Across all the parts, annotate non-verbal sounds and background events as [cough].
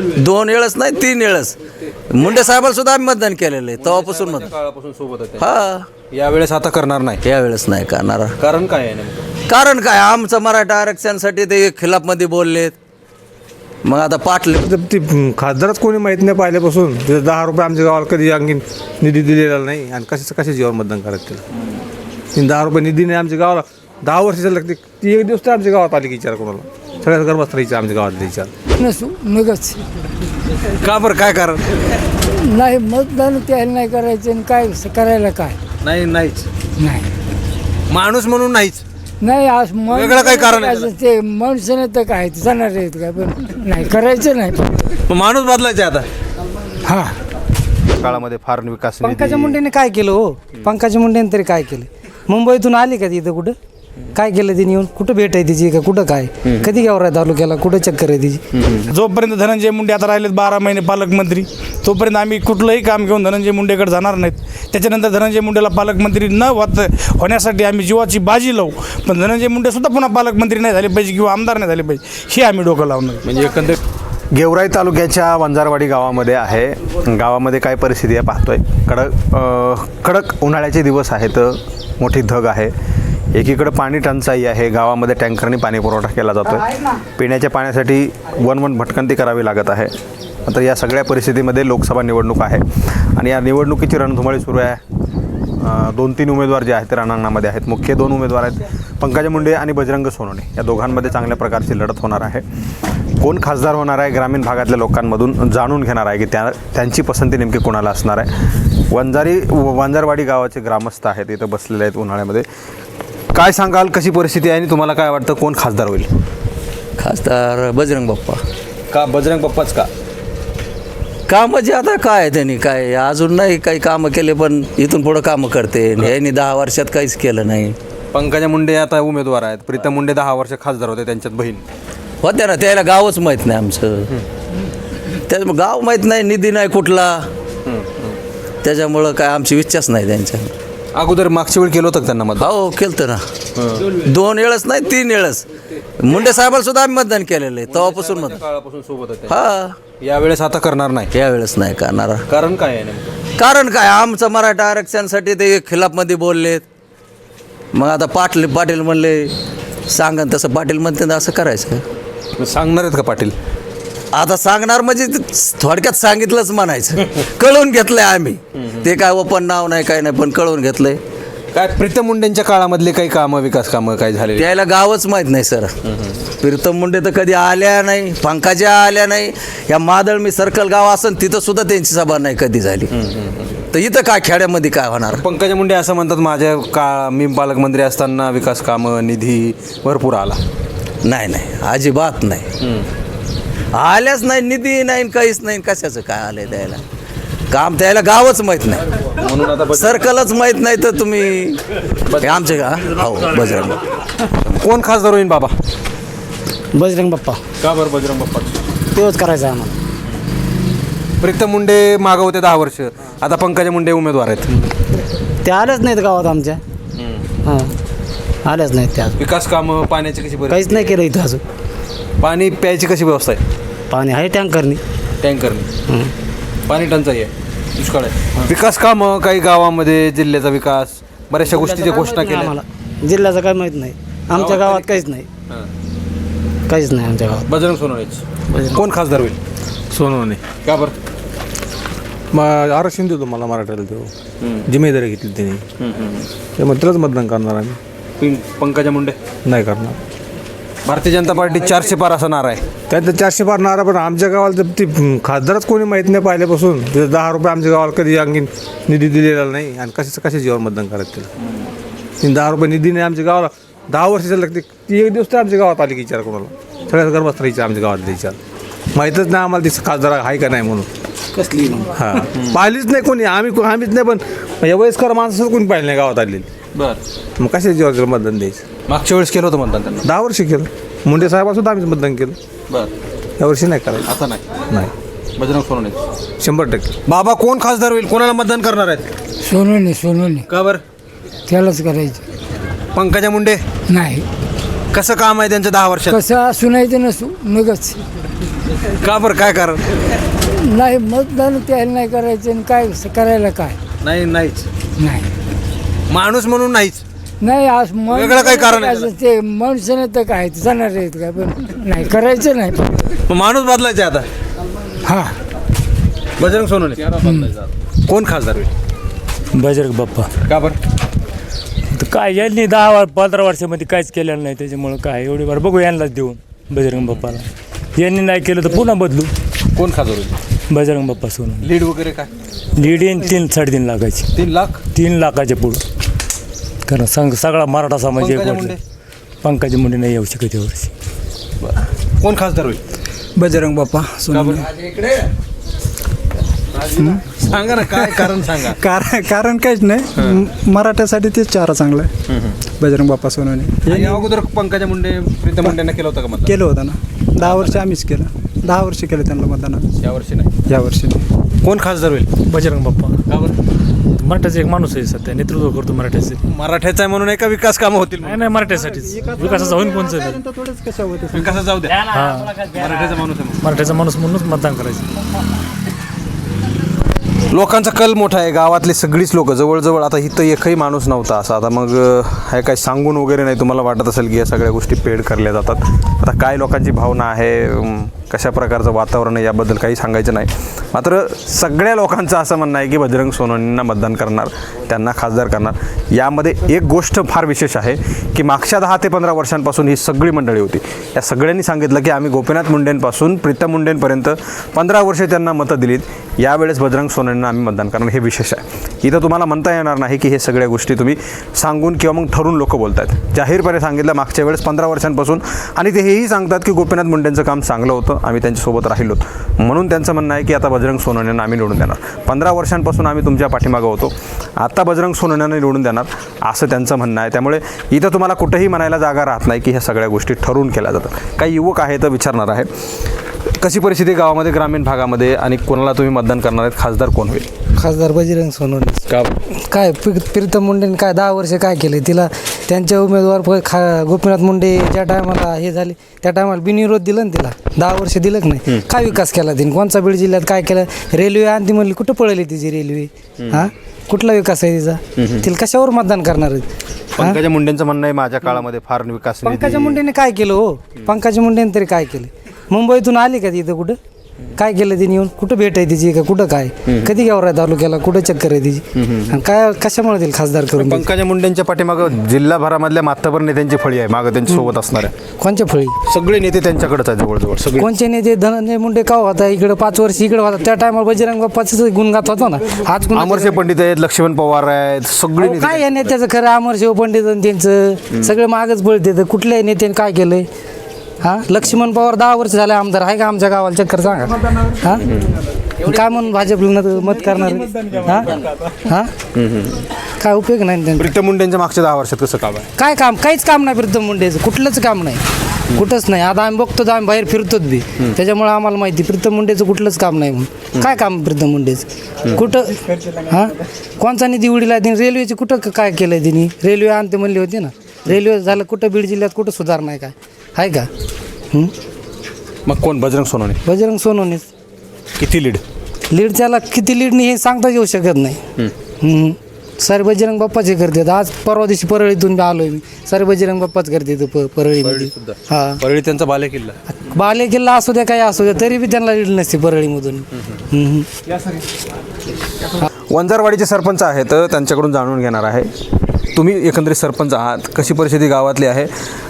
दोन वेळच नाही तीन वेळच मुंडे साहेबाला सुद्धा आम्ही मतदान केलेलं आहे तेव्हापासून मत काळापासून सोबत होते. हा. यावेळेस आता करणार नाही. यावेळेस नाही करणार. कारण काय आहे नेमकं? कारण काय? आमचं मराठा आरक्षणासाठी ते खिलाफमध्ये बोललेत. मग आता पाटले तर ती खासदारच कोणी माहीत नाही पाहिल्यापासून. तिथं दहा रुपये आमच्या गावाला कधी आणखीन निधी दिलेला नाही. आणि कशाचं कशा जीवावर मतदान करायचं तीन दहा रुपये निधी नाही आमच्या गावाला. दहा वर्ष लागते ती एक दिवस तर आमच्या गावात आली की विचार कोणाला? सगळ्यात गर्भात विचार आमच्या गावातले विचार नसू नगच का बरं काय कारण? नाही मतदान त्याला नाही करायचं आणि काय करायला काय? नाही नाहीच. नाही. माणूस म्हणून नाहीच. नाही आज माणूस- वेगळं काही कारण आहे त्याला? ते माणसाने तर काय जाणार आहेत काय? पण नाही करायचं नाही. मग माणूस बदलायचे आता. हा. काळामध्ये फार विकास पंकजा मुंडेने काय केलं हो? पंकजा मुंडेने तरी काय केलं? मुंबईतून आली का ती इथं कुठं? काय केलं तिने येऊन? कुठं भेट आहे तिची? का कुठं काय? कधी गेवराय तालुक्याला कुठं चक्कर आहे तिची? जोपर्यंत धनंजय मुंडे आता राहिलेत बारा महिने पालकमंत्री तोपर्यंत आम्ही कुठलंही काम घेऊन धनंजय मुंडेकडे जाणार नाहीत. त्याच्यानंतर धनंजय मुंडेला पालकमंत्री न होत होण्यासाठी आम्ही जीवाची बाजी लावू. पण धनंजय मुंडे सुद्धा पुन्हा पालकमंत्री नाही झाले पाहिजे किंवा आमदार नाही झाले पाहिजे हे आम्ही डोकं लावणार म्हणजे एकंदर गेवराई तालुक्याच्या वंजारवाडी गावामध्ये आहे. गावामध्ये काय परिस्थिती आहे पाहतोय. कडक कडक उन्हाळ्याचे दिवस आहेत. मोठी धग आहे. एकीकडे पाणी टंचाई आहे. गावामध्ये टँकरने पाणी पुरवठा केला जातो पिण्याच्या पाण्यासाठी वन वन भटकंती करावी लागत आहे. आता या सगळ्या परिस्थितीमध्ये लोकसभा निवडणूक आहे. आणि या निवडणुकीची रणधुमाळी सुरू आहे. दोन तीन उमेदवार जे आहेत ते रणांगणामध्ये आहेत. मुख्य दोन उमेदवार आहेत. पंकजा मुंडे आणि बजरंग सोनवणे. या दोघांमध्ये चांगल्या प्रकारची लढत होणार आहे. कोण खासदार होणार आहे? ग्रामीण भागातल्या लोकांमधून जाणून घेणार आहे की त्या त्यांची पसंती नेमकी कोणाला असणार आहे? वंजारी वंजारवाडी गावाचे ग्रामस्थ आहेत. इथं बसलेले आहेत उन्हाळ्यामध्ये. काय सांगाल? कशी परिस्थिती आहे आणि तुम्हाला काय वाटतं? कोण खासदार होईल? खासदार बजरंग बाप्पा. का बजरंग बाप्पाच का? का म्हणजे आता काय त्यांनी? काय अजून नाही काही कामं केले पण इथून पुढं कामं करते. यांनी दहा वर्षात काहीच केलं नाही. पंकजा मुंडे आता उमेदवार आहेत. प्रीतम मुंडे दहा वर्ष खासदार होते त्यांच्यात बहीण. होत्या ना त्याला गावच माहीत नाही आमचं. त्याच्यामुळे गाव माहीत नाही निधी नाही कुठला. त्याच्यामुळं काय आमची इच्छाच नाही त्यांच्या. अगोदर मागच्या वेळी केलं होतं का त्यांना मत हो केलं ना. दोन वेळच नाही तीन वेळच मुंडे साहेबाला सुद्धा आम्ही मतदान केलेलं आहे तेव्हापासून मत काळापासून सोबत होते हा. यावेळेस आता करणार नाही. यावेळेस नाही करणार. कारण काय आहे नेमकं? कारण काय? आमचं मराठा आरक्षणासाठी ते खिलाफमध्ये बोललेत. मग आता पाटील पाटील म्हणले सांगन तसं पाटील म्हणते ना असं करायचं. सांगणार आहेत का पाटील? आता सांगणार म्हणजे थोडक्यात सांगितलंच म्हणायचं. कळून घेतलंय आम्ही. ते काय ओपन नाव नाही काय नाही पण कळून घेतलंय. काय प्रीतम मुंडेंच्या काळामधले काही कामं विकास कामं काय झाले त्याला गावच माहीत नाही सर. प्रीतम मुंडे तर कधी आल्या नाही पंकजा आल्या नाही. या मादळमी सर्कल गाव असन तिथं सुद्धा त्यांची सभा नाही कधी झाली. तर इथं काय खेड्यामध्ये काय होणार? पंकजा मुंडे असं म्हणतात माझ्या का मी पालकमंत्री असताना विकास कामं निधी भरपूर आला. नाही नाही. अजिबात नाही. आल्याच नाही निधी नाही काहीच नाही कशाचं काय आलंय द्यायला? काम द्यायला गावच माहीत नाही. म्हणून आता सर्कलच माहीत नाही तर तुम्ही हे आमचे का? हो बजरंग कोण खासदार होईल बाबा? बजरंग बाप्पा. का बरं बजरंग बाप्पा? तेच करायचं आम्हाला. प्रीतम मुंडे मागं होते दहा वर्ष. आता पंकजा मुंडे उमेदवार आहेत. ते आल्याच नाहीत गावात आमच्या. हां. आल्याच नाहीत त्या. विकास कामं पाण्याची कशी बरी काहीच नाही केलं इथं अजून. पाणी प्यायची कशी व्यवस्था आहे? पाणी आहे टँकरनी. टँकरने. पाणी टंचाई आहे. दुष्काळ आहे. विकास कामं काही गावामध्ये जिल्ह्याचा विकास बऱ्याचशा गोष्टीच्या घोषणा केल्या. आम्हाला. जिल्ह्याचं काय माहीत नाही. आमच्या गावात काहीच नाही. काहीच नाही आमच्या गावात. बजरंग सोनवणेच कोण खासदार होईल? सोनवणे. का बरं? मग आरक्षण देतो मला मराठ्याला देऊ जिम्मेदारी घेतली त्यांनी. त्यामुळे त्यालाच मतदान करणार आम्ही. पिं- पंकजा मुंडे. नाही करणार. भारतीय जनता पार्टी चारशे पार असणार आहे. त्यात चारशे पार नारा पण आमच्या गावाला तर ती खासदारच कोणी माहीत नाही पाहिल्यापासून. तिथं दहा रुपये आमच्या गावाला कधी आणखीन निधी दिलेला नाही. आणि कशाचं कशा जीवावर मतदान करायचं तिला तीन दहा रुपये निधी नाही आमच्या गावाला. दहा वर्ष लागते ती एक दिवस तर आमच्या गावात आली की विचार कोणाला? सगळ्यात गर्भात विचार आमच्या गावातले विचार माहीतच नाही आम्हाला ती खासदार आहे का नाही म्हणून. कसली? हां. पाहिलीच नाही कोणी. आम्ही आम्हीच नाही पण या वयस्कर माणसं कोणी पाहिलं नाही गावात आलेली. बरं. मग कशा जीवावर मतदान द्यायचं? मागच्या वेळेस केलं होतं मतदान त्यांना. दहा वर्ष केलं. मुंडे साहेबासुद्धा आम्हीच मतदान केलं. बरं. यावर्षी नाही करायचं. आता नाही? नाही. बजरंग सोनवणे. शंभर टक्के. बाबा कोण खासदार होईल? कोणाला मतदान करणार आहेत? सोनवणे सोनवणे. का बरं? त्यालाच करायचं. पंकजा मुंडे? नाही. कसं काम आहे त्यांचं दहा वर्षात? कसं असू नाही तर नसू नगच का बरं? काय कारण? नाही मतदान त्याला नाही करायचं आणि काय करायला काय? नाही नाहीच. नाही. माणूस म्हणून नाहीच. नाही आज माणूस- वेगळं काही कारण आहे त्याला? ते माणसाने तर काय जाणार आहेत का? पण नाही करायचं नाही. मग माणूस बदलायचे आता. हा. बजरंग सोनवणे. कोण खासदार होईल? बजरंग बाप्पा. का बरं? तर काय यांनी दहा वर पंधरा वर्षामध्ये काहीच केलेलं नाही त्याच्यामुळं काय एवढी बार. बघू यांनाच देऊन बजरंग बाप्पाला. यांनी नाही केलं तर पुन्हा बदलू. कोण खासदार होईल? बजरंग बाप्पा सोडून लीड वगैरे काय? लीड येईन तीन साडेतीन लाखाची. तीन लाख? तीन लाखाच्या पुढं. कारण सांग सगळा मराठा समाज एक पंकजा वाटलं. मुंडे? पंकजा मुंडे नाही येऊ शकत यावर्षी कोण खासदार होईल? बजरंग बाप्पा बरं? सांगा ना काय कारण सांगा. [laughs] कारण कारण काहीच नाही. म- मराठ्यासाठी तेच चारा चांगलं आहे. बजरंग बाप्पा सोनवणे आणि अगोदर पंकजा मुंडे प्रीतम मुंडेंना केलं होतं का मतदान? केलं होतं ना. दहा वर्ष आम्हीच केलं. दहा वर्ष केलं त्यांना मतदान आम्ही. या वर्षी नाही. या वर्षी नाही. कोण खासदार होईल? बजरंग बाप्पा. का बरं? मराठ्याचा एक माणूस आहे सध्या नेतृत्व करतो मराठ्याचे. मराठ्याचा आहे म्हणून एका विकास कामं होतील नाही नाही मराठ्यासाठीच. विकासाचा होईन कोणचं थोडंच कशा होते? विकासात जाऊ द्या. हा. मराठ्याचा माणूस आहे मराठ्याचा माणूस म्हणूनच मतदान करायचं. लोकांचा कल मोठा आहे गावातली सगळीच लोक जवळजवळ आता इथं एकही माणूस नव्हता. असा आता मग हे काय सांगून वगैरे नाही तुम्हाला वाटत असेल की या सगळ्या गोष्टी पेड करल्या जातात. आता काय लोकांची भावना आहे कशा प्रकारचं वातावरण आहे याबद्दल काही सांगायचं नाही. मात्र सगळ्या लोकांचं असं म्हणणं आहे की बजरंग सोनवणींना मतदान करणार त्यांना खासदार करणार. यामध्ये एक गोष्ट फार विशेष आहे की मागच्या दहा ते पंधरा वर्षांपासून ही सगळी मंडळी होती. या सगळ्यांनी सांगितलं की आम्ही गोपीनाथ मुंडेंपासून प्रीतम मुंडेंपर्यंत पंधरा वर्षे त्यांना मतं दिलीत. यावेळेस बजरंग सोनवणींना आम्ही मतदान करणार. हे विशेष आहे. इथं तुम्हाला म्हणता येणार नाही की हे सगळ्या गोष्टी तुम्ही सांगून किंवा मग ठरून लोक बोलत आहेत जाहीरपणे सांगितलं मागच्या वेळेस पंधरा वर्षांपासून. आणि ते हेही सांगतात की गोपीनाथ मुंडेंचं काम चांगलं होतं. आम्ही त्यांच्यासोबत राहिलो. म्हणून त्यांचं म्हणणं आहे की आता बजरंग सोनवणेंना आम्ही निवडून देणार. पंधरा वर्षांपासून आम्ही तुमच्या पाठीमागं होतो. आता बजरंग सोनवणेंना निवडून देणार असं त्यांचं म्हणणं आहे. त्यामुळे इथं तुम्हाला कुठेही म्हणायला जागा राहत नाही की ह्या सगळ्या गोष्टी ठरवून केल्या जातात. काही युवक आहेत तर विचारणार आहे. कशी परिस्थिती गावामध्ये ग्रामीण भागामध्ये आणि कोणाला तुम्ही मतदान करणार आहेत? खासदार कोण होईल खासदार बजरंग सोनवणे. का? काय प्री- प्रीतम मुंडेने काय दहा वर्ष काय केले? तिला त्यांच्या उमेदवार प- खा गोपीनाथ मुंडे ज्या टायमाला हे झाले त्या टायमाला बिनविरोध दिलं ना तिला. दहा वर्ष दिलं का नाही काय विकास केला तिने? कोणचा बीड जिल्ह्यात काय केलं? रेल्वे आणती म्हणली कुठं पळली तिची रेल्वे? हा? कुठला विकास आहे तिचा? तिला कशावर मतदान करणार आहेत? हा? पंकजा मुंडेंचं म्हणणं आहे माझ्या काळामध्ये फार विकास निधी- पंकजा मुंडेने काय केलं हो? पंकजा मुंडेने तरी काय केलं? मुंबईतून आली का ती इथं कुठं? काय केलं तिने येऊन? कुठं भेट आहे तिची? का कुठं काय? कधी गेवराय तालुक्याला? कुठं चक्कर आहे तिची? आणि काय कशामुळे तिला खासदार करून? पंकजा मुंडेंच्या पाठीमागं जिल्हाभरामधल्या मातबर नेत्यांची फळी आहे मागं त्यांच्यासोबत असणाऱ्या कोणच्या फळी? सगळे नेते त्यांच्याकडेच आहे जवळजवळ सगळे. कोणचे नेते? धनंजय मुंडे का होता? इकडे पाच वर्ष इकडे होता. त्या टायमाला बजरंग बाप्पाच गुणगात होता ना? आज अमरशे पंडित आहेत लक्ष्मण पवार आहेत सगळे काय या नेत्याचं खरं? अमर शिव पंडित आणि त्यांचं सगळे मागच पळते कुठल्याही नेत्याने काय केलंय? हा? लक्ष्मण पवार दहा वर्ष झाले आमदार आहे का आमच्या गावाला? चक्कर सांगा. हा? काय म्हणून भाजपला न- मत करणार? हा? हा? काय उपयोग नाही प्रीतम मुंडेंच्या मागच्या दहा वर्षात कसं काम आहे? काय काम? काहीच काम नाही प्रीतम मुंडेचं. कुठलंच काम नाही. कुठंच नाही. आता आम्ही बघतो तर आम्ही बाहेर फिरतोच बी. त्याच्यामुळे आम्हाला माहिती प्रीतम मुंडेचं कुठलंच काम नाही म्हणून. काय काम प्रीतम मुंडेचं? कुठं हां? कोणचा निधी उडीला तिने? रेल्वेची कुठं काय केलं तिने? रेल्वे आणते म्हणली होती ना. रेल्वे झालं कुठं बीड जिल्ह्यात कुठं सुधार नाही काय? आहे का? हं? मग कोण? बजरंग सोनवणे. बजरंग सोनवणेच. किती लीड? लीड त्याला किती लीडनी हे सांगता येऊ शकत नाही. हं. सारे बजरंग बाप्पाचे करतात आज परवा दिवशी परळीतून आलोय मी. सारे बजरंग बाप्पाच करते प परळीमध्ये हा. परळी त्यांचा बाले किल्ला बाले किल्ला असू द्या काही असू द्या तरी बी त्यांना लीड नसते परळीमधून हं, हं. वंजारवाडीचे सरपंच आहेत त्यांच्याकडून जाणून घेणार आहे. तुम्ही एकंदरीत सरपंच आहात कशी परिस्थिती गावातली आहे?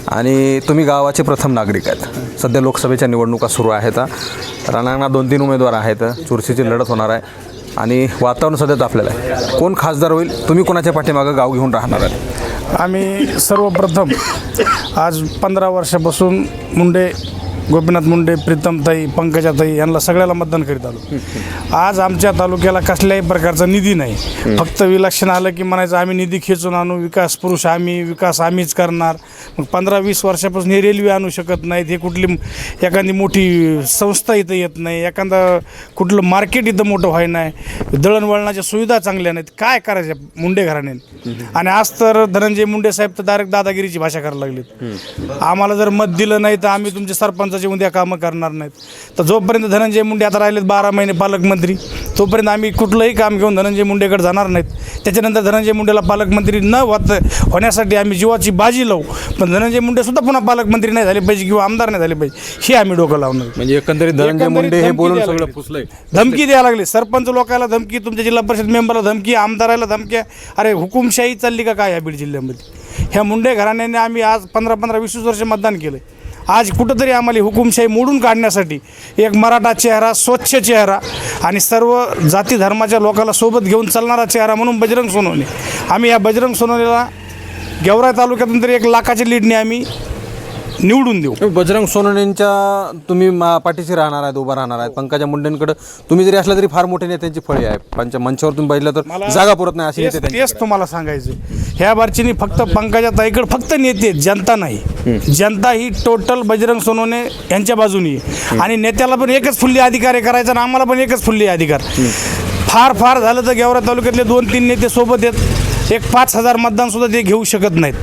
आणि तुम्ही गावाचे प्रथम नागरिक आहेत. सध्या लोकसभेच्या निवडणुका सुरू आहेत. राणांना दोन तीन उमेदवार आहेत. चुरशीची लढत होणार आहे. आणि वातावरण सध्या तापलेलं आहे. कोण खासदार होईल? तुम्ही कोणाच्या पाठीमागं गाव घेऊन राहणार आहे आम्ही सर्वप्रथम आज पंधरा वर्षापासून मुंडे गोपीनाथ मुंडे प्रीतमताई पंकजाताई यांना सगळ्याला मतदान करीत आलो. आज आमच्या तालुक्याला कसल्याही प्रकारचा निधी नाही. फक्त विलक्षण आलं की म्हणायचं आम्ही निधी खेचून आणू विकास पुरुष आम्ही विकास आम्हीच करणार. मग पंधरा वीस वर्षापासून हे रेल्वे आणू शकत नाहीत. हे कुठली एखादी मोठी संस्था इथं येत नाही. एखादा कुठलं मार्केट इथं मोठं व्हाय नाही. दळणवळणाच्या सुविधा चांगल्या नाहीत. काय करायच्या मुंडे घराण्याने? आणि आज तर धनंजय मुंडे साहेब तर डायरेक्ट दादागिरीची भाषा करायला लागलीत. आम्हाला जर मत दिलं नाही तर आम्ही तुमचे सरपंच आताचे उद्या कामं करणार नाहीत. तर जोपर्यंत धनंजय मुंडे आता राहिलेत बारा महिने पालकमंत्री तोपर्यंत आम्ही कुठलंही काम घेऊन धनंजय मुंडेकडे जाणार नाहीत. त्याच्यानंतर धनंजय मुंडेला पालकमंत्री न होत होण्यासाठी आम्ही जीवाची बाजी लावू. पण धनंजय मुंडेसुद्धा पुन्हा पालकमंत्री नाही झाले पाहिजे किंवा आमदार नाही झाले पाहिजे हे आम्ही डोकं लावणार म्हणजे एकंदरीत धनंजय मुंडे हे बोलून सगळं. पुसलंय धमकी द्यायला लागले. सरपंच लोकांना धमकी तुमच्या जिल्हा परिषद मेंबरला धमकी आमदाराला धमकी. अरे हुकुमशाही चालली का काय या बीड जिल्ह्यामध्ये? ह्या मुंडे घराण्याने आम्ही आज पंधरा पंधरा वीस वीस वर्ष मतदान केलं आज कुठंतरी आम्हाला हुकुमशाही मोडून काढण्यासाठी एक मराठा चेहरा स्वच्छ चेहरा आणि सर्व जाती धर्माच्या लोकाला सोबत घेऊन चालणारा चेहरा म्हणून बजरंग सोनवणे. आम्ही या बजरंग सोनवणेला गेवराई तालुक्यातून तरी एक लाखाची लीडने आम्ही. निवडून देऊ. बजरंग सोनवणेंच्या तुम्ही मा- पाठीशी राहणार आहेत उभा राहणार आहेत. पंकजा मुंडेंकडे तुम्ही जरी असला तरी फार मोठे नेत्यांची फळी आहे. पंच मंचावर तुम्ही बघितलं तर जागा पुरत नाही अशी तेच नेते त्यांची. तेच तुम्हाला सांगायचं ह्या बारचीनी फक्त पंकजा ताईकडे फक्त नेते आहेत, जनता नाही. जनता ही टोटल बजरंग सोनवणे यांच्या बाजूनी आहे. आणि नेत्याला पण एकच फुल्ली अधिकार आहे करायचा आणि आम्हाला पण एकच फुल्ली अधिकार. फार फार झालं तर गेवरा तालुक्यातले दोन तीन नेते सोबत आहेत. एक पाच हजार मतदान सुद्धा ते घेऊ शकत नाहीत.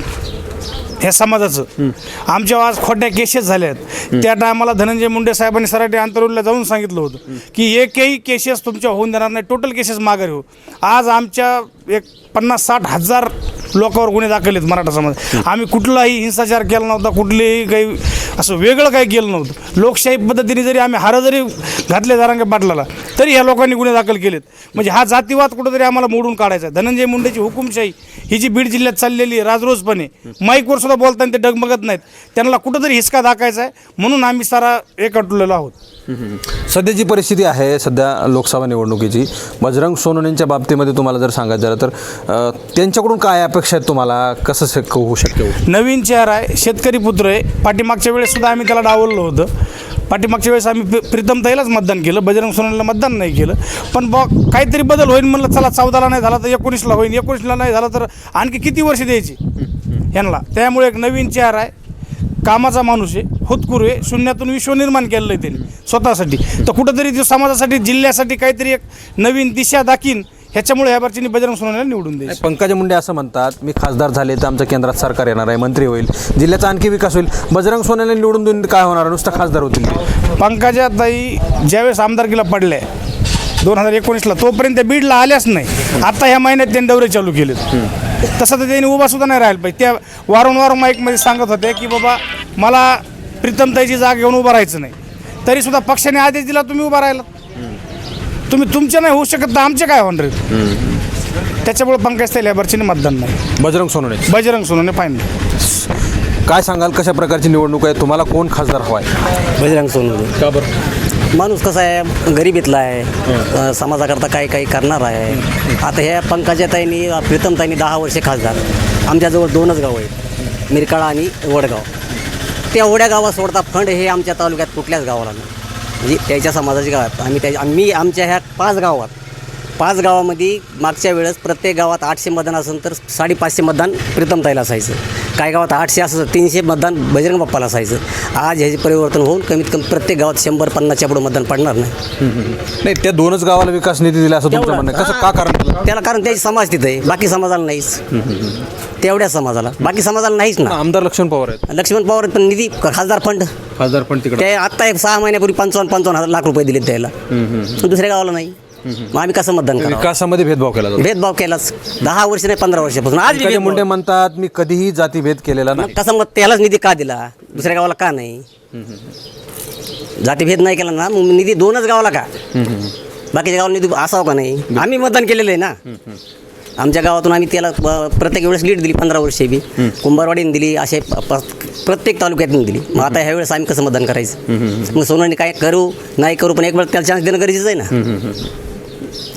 ह्या समाजाचं. आमच्या आज खोट्या केसेस झाल्या आहेत त्या टायमाला धनंजय मुंडे साहेबांनी सराटे आंतरवलीला जाऊन सांगितलं होतं की एकही केसेस तुमच्या होऊन देणार नाही. टोटल केसेस माघारी हो. आज आमच्या एक पन्नास साठ हजार लोकांवर गुन्हे दाखल आहेत मराठा समाज आम्ही कुठलाही हिंसाचार केला नव्हता कुठलेही काही असं वेगळं काही केलं नव्हतं. लोकशाही पद्धतीने जरी आम्ही हार जरी घातले जारांगे पाटलाला तरी ह्या लोकांनी गुन्हे दाखल केलेत. म्हणजे हा जातीवाद कुठंतरी आम्हाला मोडून काढायचा आहे. धनंजय मुंडेची हुकुमशाही ही जी बीड जिल्ह्यात चाललेली आहे राजरोजपणे माईकवर सुद्धा बोलताना ते डगमगत नाहीत. त्यांना कुठंतरी हिसका दाखायचा आहे म्हणून आम्ही सारा एकटलेलो आहोत. सध्याची परिस्थिती आहे सध्या लोकसभा निवडणुकीची बजरंग सोनवणेंच्या बाबतीमध्ये तुम्हाला जर सांगायचं झालं तर त्यांच्याकडून काय अपेक्षा आहेत तुम्हाला? कसं शक्य होऊ शक्य नवीन चेहरा आहे शेतकरी पुत्र आहे. पाठीमागच्या वेळेस सुद्धा आम्ही त्याला डावललं होतं. पाठीमागच्या वेळेस आम्ही प्रीतम प्रीतमताईलाच मतदान केलं. बजरंग सोनाला मतदान नाही केलं. पण बॉ काहीतरी बदल होईल म्हणलं चला चौदाला नाही झाला तर एकोणीसला होईल एकोणीसला नाही झाला तर आणखी किती वर्ष द्यायची? यांना त्यामुळे एक नवीन चेहरा आहे. कामाचा माणूस आहे. होतकुरू आहे. शून्यातून विश्व निर्माण केलेलं आहे त्यांनी स्वतःसाठी. तर कुठंतरी ते समाजासाठी जिल्ह्यासाठी काहीतरी एक नवीन दिशा दाखीन. ह्याच्यामुळे ह्या बारचीनी बजरंग सोनवणेला निवडून द्यायची. पंकजा मुंडे असं म्हणतात मी खासदार झाले तर आमच्या केंद्रात सरकार येणार आहे मंत्री होईल जिल्ह्याचा आणखी विकास होईल. बजरंग सोनवणे निवडून देऊन काय होणार? नुसतं खासदार होतील. पंकजा ताई ज्यावेळेस आमदारकीला पडल्या दोन हजार एकोणीसला तोपर्यंत त्या बीडला आल्याच नाही. आता ह्या महिन्यात त्यांनी दौरे चालू केलेत. तसं तर त्यांनी उभा सुद्धा नाही राहिला पाहिजे. त्या वारंवार माईकमध्ये सांगत होते की बाबा मला प्रीतमताईची जागा घेऊन उभं राहायचं नाही. तरी सुद्धा पक्षाने आदेश दिला तुम्ही उभा राहिला तुम्ही तुमचे नाही होऊ शकत तर आमचे काय होणार? त्याच्यामुळे पंकज ताई लेबरचे मतदान नाही. बजरंग सोनवणे. बजरंग सोनवणे फायनल काय सांगाल कशा प्रकारची निवडणूक आहे? तुम्हाला कोण खासदार हवा आहे बजरंग सोनवणे. का बरं? माणूस कसा आहे? गरिबीतला आहे. अ, समाजाकरता काही काही करणार आहे. आता ह्या पंकजाताईंनी प्रीतमताईंनी दहा वर्षे खासदार. आमच्याजवळ दोनच गाव आहेत. मिरकाळा आणि वडगाव. त्या वड्या गावात सोडता फंड हे आमच्या तालुक्यात कुठल्याच गावाला नाही. म्हणजे त्याच्या समाजाच्या गावात. आम्ही त्या आम्ही आमच्या ह्या पाच गावात पाच गावामध्ये मागच्या वेळेस प्रत्येक गावात आठशे मतदान असेल तर साडेपाचशे मतदान प्रीतमताईला असायचं. काही गावात आठशे असं तर तीनशे मतदान बजरंग बाप्पाला असायचं. आज ह्याचे परिवर्तन होऊन कमीत कमी प्रत्येक गावात शंभर पन्नासच्या पुढं मतदान पडणार नाही. नाही त्या दोनच गावाला विकास निधी दिला असं तुमचं म्हणणं. कसं का कारण त्याला? कारण त्याची समाज तिथं आहे. बाकी समाजाला नाहीच. तेवढ्या समाजाला. बाकी समाजाला नाहीच ना. आमदार लक्ष्मण पवार आहेत. लक्ष्मण पवार पण निधी खासदार फंड. खासदार पण तिकडे. ते आत्ता एक सहा महिन्यापूर्वी पंचावन्न पंचावन्न हजार लाख रुपये दिले त्याला. दुसऱ्या गावाला नाही. मग आम्ही कसं मतदान करावं? विकासामध्ये भेदभाव केला जातो. भेदभाव केलाच. दहा वर्ष नाही पंधरा वर्षापासून. आज बी पंकजा भेदभाव. मुंडे म्हणतात मी कधीही जातीभेद केलेला मग नाही. कसं मग त्यालाच निधी का दिला? दुसऱ्या गावाला का नाही? जातीभेद नाही केला ना मग निधी दोनच गावाला का? बाकीच्या गावाला निधी असावं का नाही? आम्ही मतदान केलेलं आहे ना. आमच्या गावातून आम्ही त्याला प्रत्येक वेळेस लीड दिली पंधरा वर्षे बी. कुंभारवाडीने दिली असे प- प- प्रत्येक तालुक्यातून दिली. मग आता ह्या वेळेस आम्ही कसं मतदान करायचं? मग सोनवणे काय करू नाही करू पण एक वेळ त्याला चान्स देणं गरजेचं आहे ना.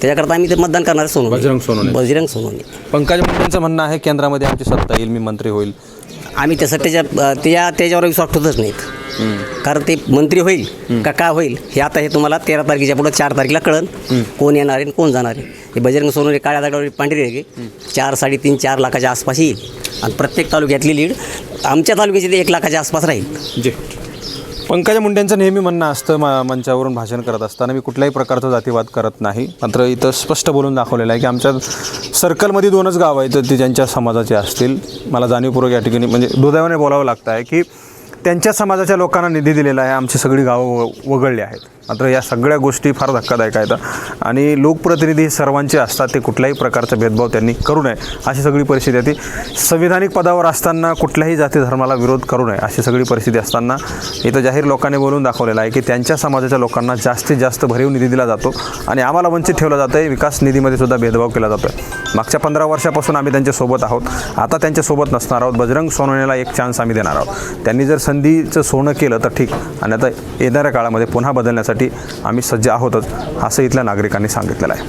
त्याच्याकरता आम्ही ते मतदान करणार सोनवणे. बजरंग सोनवणे. बजरंग सोनवणे. पंकजा मुंडेंचं म्हणणं आहे केंद्रामध्ये आमची सत्ता येईल मी मंत्री होईल. आम्ही त्या सत्तेच्या अ, त्या त्याच्यावर विश्वास ठेवतच नाहीत. कारण ते मंत्री होईल का काय होईल हे आता हे तुम्हाला तेरा तारखेच्या पुढं चार तारखेला कळन. कोण येणार आहे आणि कोण जाणार आहे. हे बजरंग सोनवणे काळ्या दागावर पांढरी रेगे चार साडेतीन चार लाखाच्या आसपास येईल. आणि प्रत्येक तालुक्यातली लीड आमच्या तालुक्याची ते एक लाखाच्या आसपास राहील. जे. पंकजा मुंडेंचं नेहमी म्हणणं असतं मा मंचावरून भाषण करत असताना मी कुठल्याही प्रकारचा जातीवाद करत नाही. मात्र इथं स्पष्ट बोलून दाखवलेलं आहे की आमच्या सर्कलमध्ये दोनच गावं आहेत ते ज्यांच्या समाजाचे असतील. मला जाणीवपूर्वक या ठिकाणी म्हणजे दुर्दैवाने बोलावं लागतं आहे की त्यांच्या समाजाच्या लोकांना निधी दिलेला आहे आमची सगळी गावं व- वगळली आहेत. मात्र या सगळ्या गोष्टी फार धक्कादायक आहेत. आणि लोकप्रतिनिधी सर्वांचे असतात ते कुठल्याही प्रकारचा भेदभाव त्यांनी करू नये अशी सगळी परिस्थिती आहे ती. संविधानिक पदावर असताना कुठल्याही जाती धर्माला विरोध करू नये अशी सगळी परिस्थिती असताना इथं जाहीर लोकांनी बोलून दाखवलेलं आहे की त्यांच्या समाजाच्या लोकांना जास्तीत जास्त भरीव निधी दिला जातो आणि आम्हाला वंचित ठेवलं जातं आहे विकास निधीमध्ये सुद्धा भेदभाव केला जातो आहे मागच्या पंधरा वर्षापासून आम्ही त्यांच्यासोबत आहोत आता त्यांच्यासोबत नसणार आहोत बजरंग सोनवणेला एक चान्स आम्ही देणार आहोत. त्यांनी जर संधीचं सोनं केलं तर ठीक आणि आता येणाऱ्या काळामध्ये पुन्हा बदलण्यासाठी आम्ही सज्ज आहोतच असं इथल्या नागरिकांनी सांगितलेलं आहे.